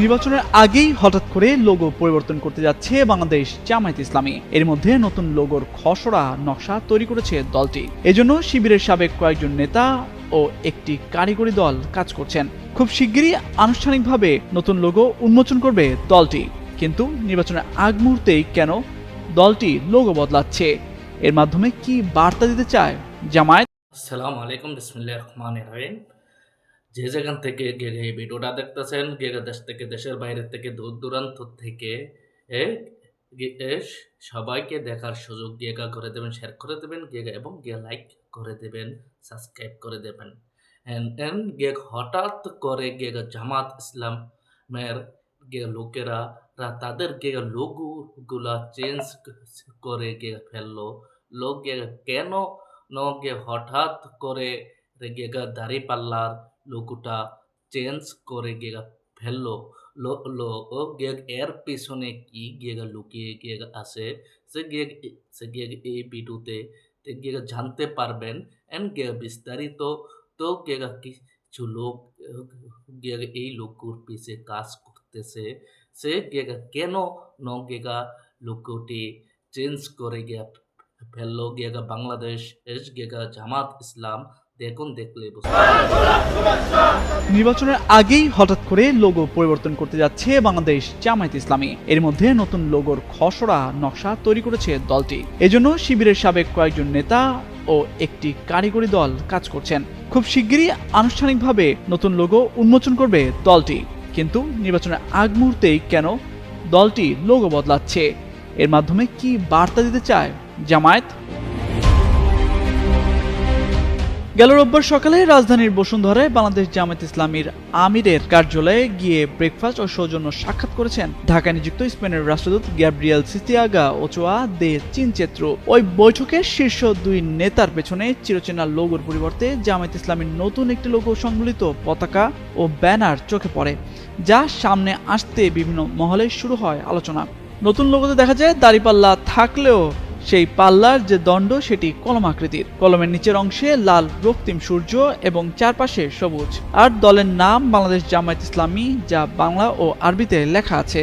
নির্বাচনের আগেই হঠাৎ করে লোগো পরিবর্তন করতে যাচ্ছে বাংলাদেশ জামায়াত ইসলামী। এর মধ্যে নতুন লোগোর খসড়া নকশা তৈরি করেছে দলটি। এজন্য শিবিরের সাবেক কয়েকজন নেতা ও একটি কারিগরি দল কাজ করছেন। খুব শিগগিরই আনুষ্ঠানিকভাবে নতুন লোগো উন্মোচন করবে দলটি। কিন্তু নির্বাচনের আগ মুহূর্তেই কেন দলটি লোগো বদলাচ্ছে? এর মাধ্যমে কি বার্তা দিতে চায় জামায়াত? আসসালামু আলাইকুম, বিসমিল্লাহির রহমানির রহিম। যে যেখান থেকে গে এই ভিডিওটা দেখতেছেন দেশ থেকে, দেশের বাইরে থেকে দূর দূরান্ত থেকে সবাইকে দেখার সুযোগ গিয়ে গা করে দেবেন শেয়ার করে দেবেন গেগা এবং গে লাইক করে দেবেন সাবস্ক্রাইব করে দেবেন। এন্ড হঠাৎ করে গে গা জামাত ইসলামের গে লোকেরা তাদের গে লোকগুলা চেঞ্জ করে গে ফেলল। লোক গে কেন? নগে হঠাৎ করে গেগা দাড়ি পাল্লার লোকটা চেঞ্জ করে গেগা ফেলল লো লো ও গেগ এর পিছনে কি গেগা লুকিয়ে গেগা আছে সে গেগ সে গেগ এই ভিডিওতে তে গেগা জানতে পারবেন এন্ড গেগা বিস্তারিত তো গেগা কিছু লোক গেগা এই লোকুর পিছে কাজ করতেছে সে গেগা কেন ন গেগা লোকটি চেঞ্জ করে গিয়া ফেলল গেগা বাংলাদেশ এস গেগা জামাত ইসলাম দেখুন দেখলে নির্বাচনের আগেই হঠাৎ করে লোগো পরিবর্তন করতে যাচ্ছে বাংলাদেশ জামায়াত ইসলামী। এর মধ্যে নতুন লোগোর খসড়া নকশা তৈরি করেছে দলটি। এজন্য শিবিরের সাবেক কয়েকজন নেতা ও একটি কারিগরি দল কাজ করছেন। খুব শিগগিরই আনুষ্ঠানিকভাবে নতুন লোগো উন্মোচন করবে দলটি। কিন্তু নির্বাচনের আগ মুহূর্তেই কেন দলটি লোগো বদলাচ্ছে? এর মাধ্যমে কি বার্তা দিতে চায় জামায়াত? গেল রোববার সকালে রাজধানীর বসুন্ধরায় বাংলাদেশ জামায়াত ইসলামীর আমিরের কার্যালয়ে গিয়ে ব্রেকফাস্ট ও সৌজন্য সাক্ষাৎ করেছেন ঢাকায় নিযুক্ত স্পেনের রাষ্ট্রদূত গ্যাব্রিয়েল সিতিয়াগা ওচোয়া দে চিনচেত্রু। ওই বৈঠকে শীর্ষ দুই নেতার পেছনে চিরচেনা লোগোর পরিবর্তে জামায়াত ইসলামীর নতুন একটি লোগো সংবলিত পতাকা ও ব্যানার চোখে পড়ে, যা সামনে আসতে বিভিন্ন মহলে শুরু হয় আলোচনা। নতুন লোগোতে দেখা যায়, দাড়িপাল্লা থাকলেও সেই পাল্লার যে দণ্ড, সেটি কলম আকৃতির। কলমের নিচের অংশে লাল রক্তিম সূর্য এবং চারপাশে সবুজ। আর দলের নাম বাংলাদেশ জামায়াত ইসলামী, যা বাংলা ও আরবিতে লেখা আছে।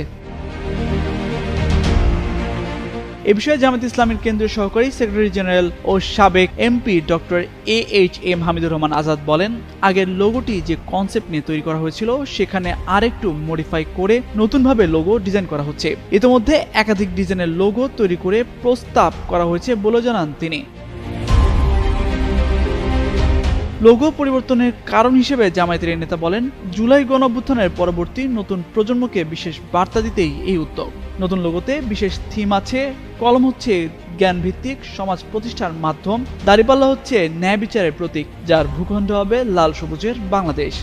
এ বিষয়ে জামাত ইসলামের কেন্দ্রীয় সহকারী সেক্রেটারি জেনারেল ও সাবেক MP doctor A H M Hamidur Rahman Azad বলেন, আগের লোগোটি যে কনসেপ্ট নিয়ে তৈরি করা হয়েছিল, সেখানে আরেকটু মডিফাই করে নতুনভাবে লোগো ডিজাইন করা হচ্ছে। ইতিমধ্যে একাধিক ডিজাইনের লোগো তৈরি করে প্রস্তাব করা হয়েছে বলে জানান তিনি। লোগো পরিবর্তনের কারণ হিসেবে জামায়াতের নেতা বলেন, জুলাই গণঅভ্যুত্থানের পরবর্তী নতুন প্রজন্মকে বিশেষ বার্তা দিতেই এই উদ্যোগ। নতুন লোগোতে বিশেষ থিম আছে, কলম হচ্ছে জ্ঞান ভিত্তিক সমাজ প্রতিষ্ঠার মাধ্যম, দাড়িপাল্লা হচ্ছে ন্যায় বিচারের প্রতীক, যার ভূখণ্ড হবে লাল সবুজের বাংলাদেশ।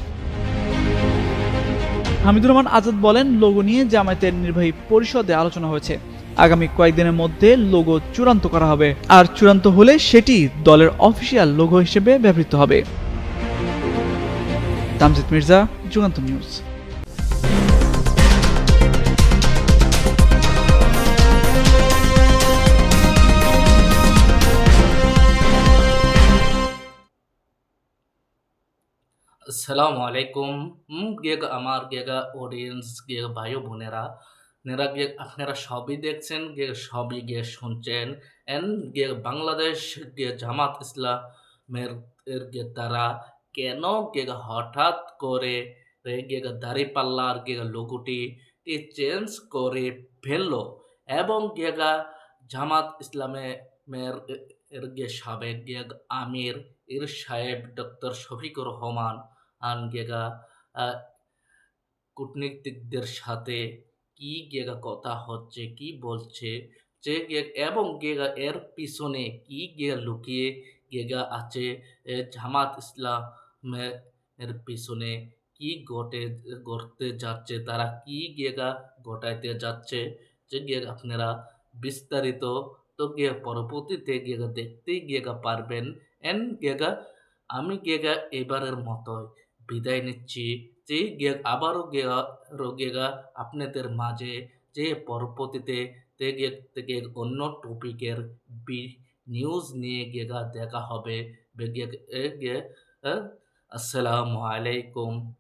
হামিদুর রহমান আজাদ বলেন, লোগো নিয়ে জামায়াতের নির্বাহী পরিষদে আলোচনা হয়েছে। আগামী কয়েকদিনের মধ্যে লোগো চূড়ান্ত করা হবে। আর চূড়ান্ত হলে সেটি দলের অফিসিয়াল লোগো হিসেবে ব্যবহৃত হবে। তামজিদ মির্জা, যুগান্ত নিউজ। আসসালামু আলাইকুম গেগ, আমার গেগা অডিয়েন্স গেগ ভাই বোনেরা। নেরা গে আপনারা সবই দেখছেন গে সবই গে শুনছেন। এন গে বাংলাদেশ গে জামাত ইসলামের এর গে তারা কেন গে হঠাৎ করে রে গে দাড়ি পাল্লার গে লোগোটি চেঞ্জ করে ফেলল এবং গেগা জামাত ইসলামে মের এর গে সাবেক গে আমির এর সাহেব ডক্টর শফিকুর রহমান আন গেগা কূটনীতিকদের সাথে কি গেগা কথা হচ্ছে, কি বলছে, যে এবং গেগা এর পিছনে কি গেগা লুকিয়ে গেগা আছে জামাত ইসলামের এর পিছনে কি ঘটে, ঘটতে যাচ্ছে, তারা কি গেগা ঘটাইতে যাচ্ছে, যে গেগা আপনারা বিস্তারিত তো গিয়ে পরবর্তীতে গেগা দেখতেই গেগা পারবেন, এন গেগা, আমি গেগা এবারের মতোই বিদায় নিচ্ছি। যে গে আবারও গেগা গেগা আপনাদের মাঝে যে পরবর্তীতে থেকে থেকে অন্য টপিকের বি নিউজ নিয়ে গেগা দেখা হবে। গে- আসসালামু আলাইকুম।